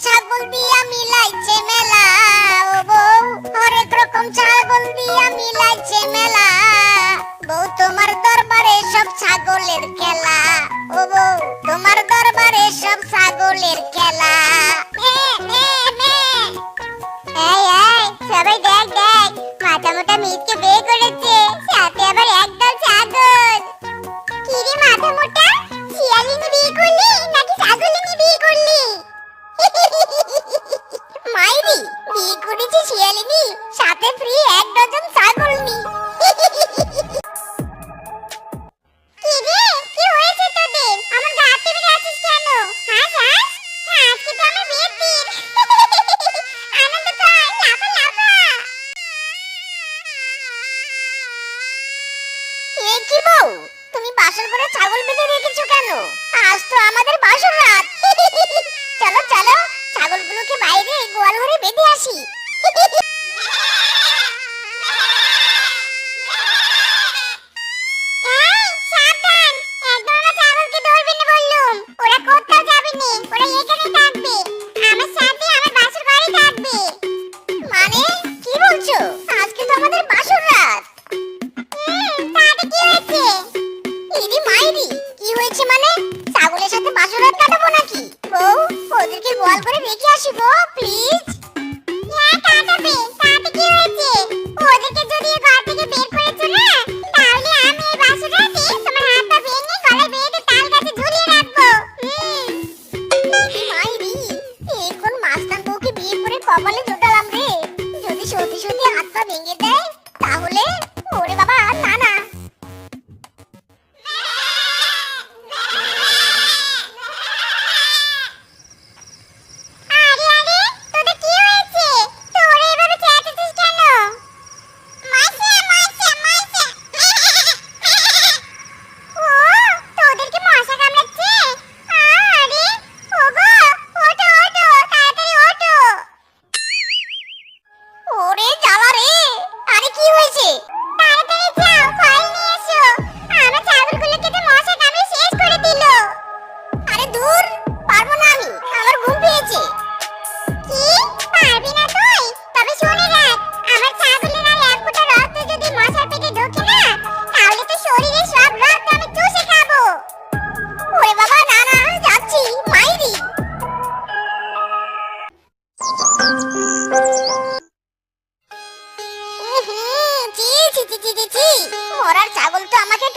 ছাগল দিয়া মিলাইছে মেলা, ও বউ। হরেক রকম ছাগল দিয়া মিলাইছে মেলা। বউ, তোমার দরবারে সব ছাগলের খেলা। ও বউ, তোমার দরবারে সব ছাগলের খেলা। এই এই, সবাই দেখ দেখ, মাথা মোটা মিথকে বিয়ে করেছে।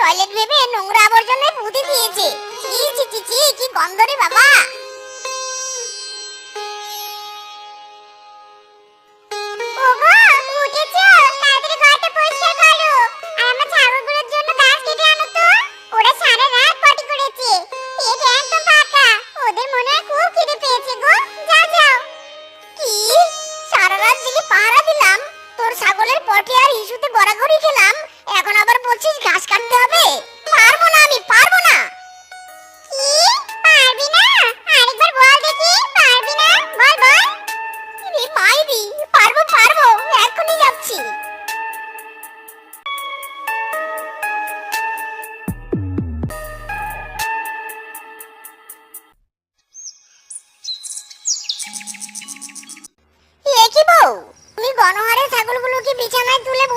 টয়লেট ভেবে নোংরা আবর্জনায় পুঁতে দিয়েছে। চি চি চি কি গন্ধ বাবা।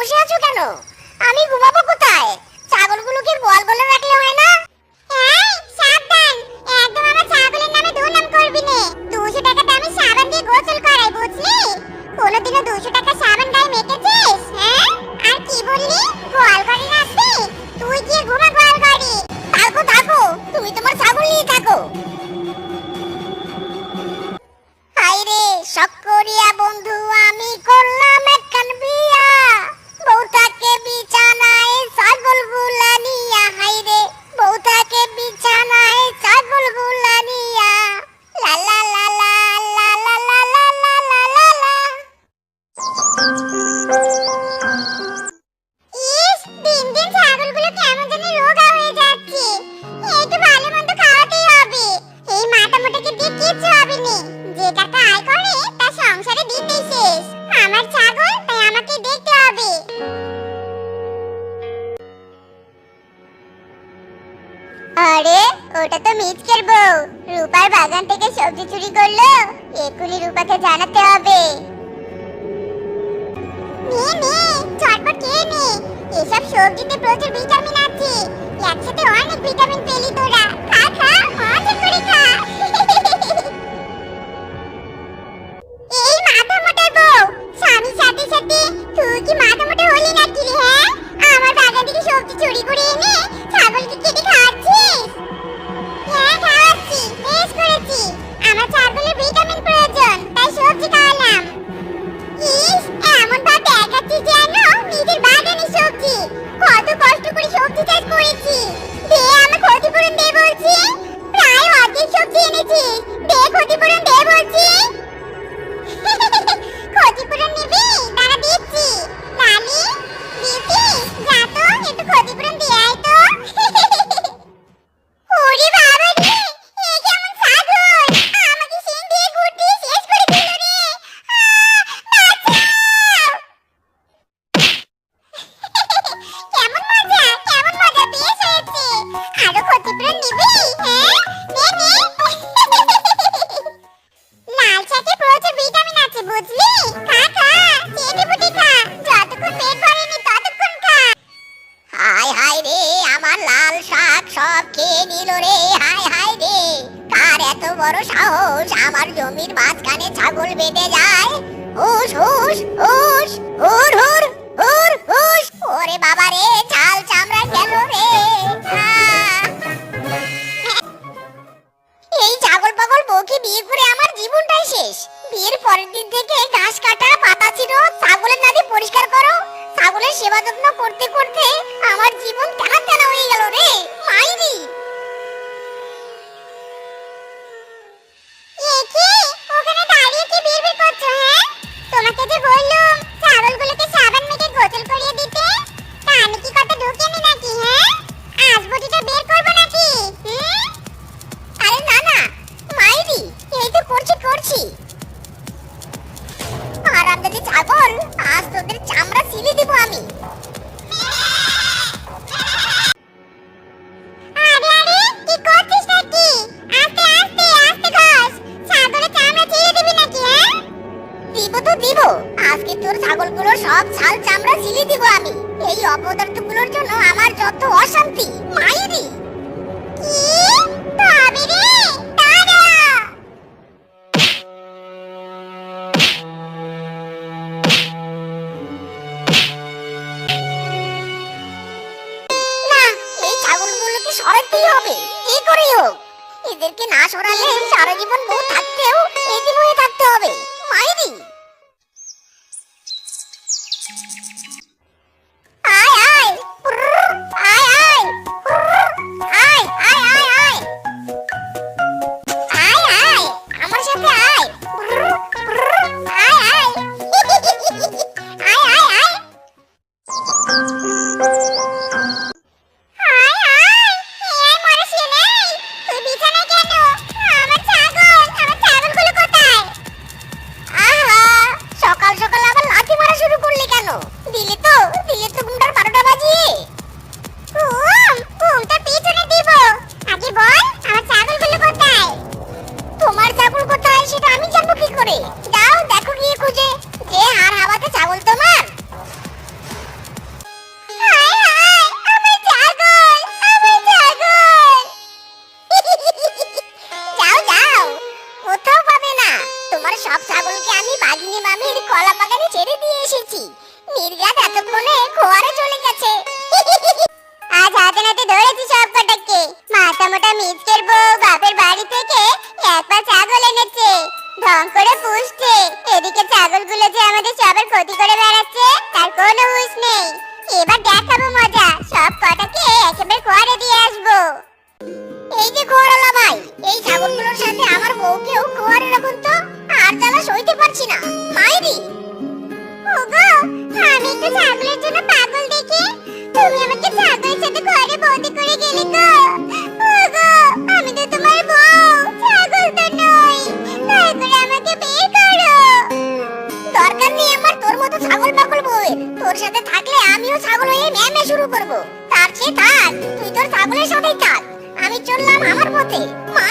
বসে আছো কেন? আমি ঘুমাবো কোথায়? ছাগলগুলোকে বল বলে রাখলে হয় না? এই, সাবধান। একদম আমার ছাগলের নামে করবি 200 সাবান দিয়ে গোসল করাই, বুঝলি? কোনোদিনও 200 টাকা সাবান গায়ে মেখেছিস হ্যাঁ? আর কি বললি? বল করে ওটা তো মিচকের বউ। রূপার বাগান থেকে সবজি চুরি করল একুলি রূপাকে জানাতে হবে। এসব সবজিতে প্রচুর ভিটামিন আছে। একসাথে অনেক ভিটামিন পেলি তোরা। মাথা হ্যাঁ? সবজি চুরি করে এনে বড় সাহস, আমার জমির মাঝখানে ছাগল বেঁধে যায়। হুস হুস হুস হুর হুর হুর হুস ওরে বাবা রে ছাল চামড়া কেন রে? যত অশান্তি, মাইরি। সরাতেই হবে। কি করেই হোক। এদেরকে না সরালে সারা জীবন বউ থাকতেও এদিন হয়ে থাকতে হবে। মাইরি। বাগিনী মামির কলা বাগানে ছেড়ে দিয়ে এসেছি। নির্গাত এতক্ষণে খোয়ারে চলে গেছে। আজ হাতে নাতে ধরেছি সব কটাকে মাথা মোটা মিচকের বউ বাপের বাড়ি থেকে এক পা ছাগল এনেছে। ঢং করে পুষছে। এদিকে ছাগলগুলো যে আমাদের সবার ক্ষতি করে বেড়াচ্ছে, তার কোনো হুঁশ নেই। এবার দেখাবো মজা। সব কটাকে একেবারে খোয়ারে দিয়ে আসব। এই যে খোয়ারালা ভাই, এই ছাগলগুলোর সাথে আমার বউকেও তো আর জ্বালা সইতে পারছি না। মাইরি ওগো, আমি তো ছাগলের জন্য পাগল তুমি আমাকে ছাগলের সাথে ঘরে বন্দি করে গেলে গো ওগো, আমি তো তোমার বউ, ছাগল তো নই। করে আমাকে বের করো। দরকার নেই আমার তোর মতো ছাগল পাগল বউয়ের। তোর সাথে থাকলে আমিও ছাগল হয়ে ম্যামে শুরু করব। তার চেয়ে থাক, তুই তোর ছাগলের সাথেই থাক। আমি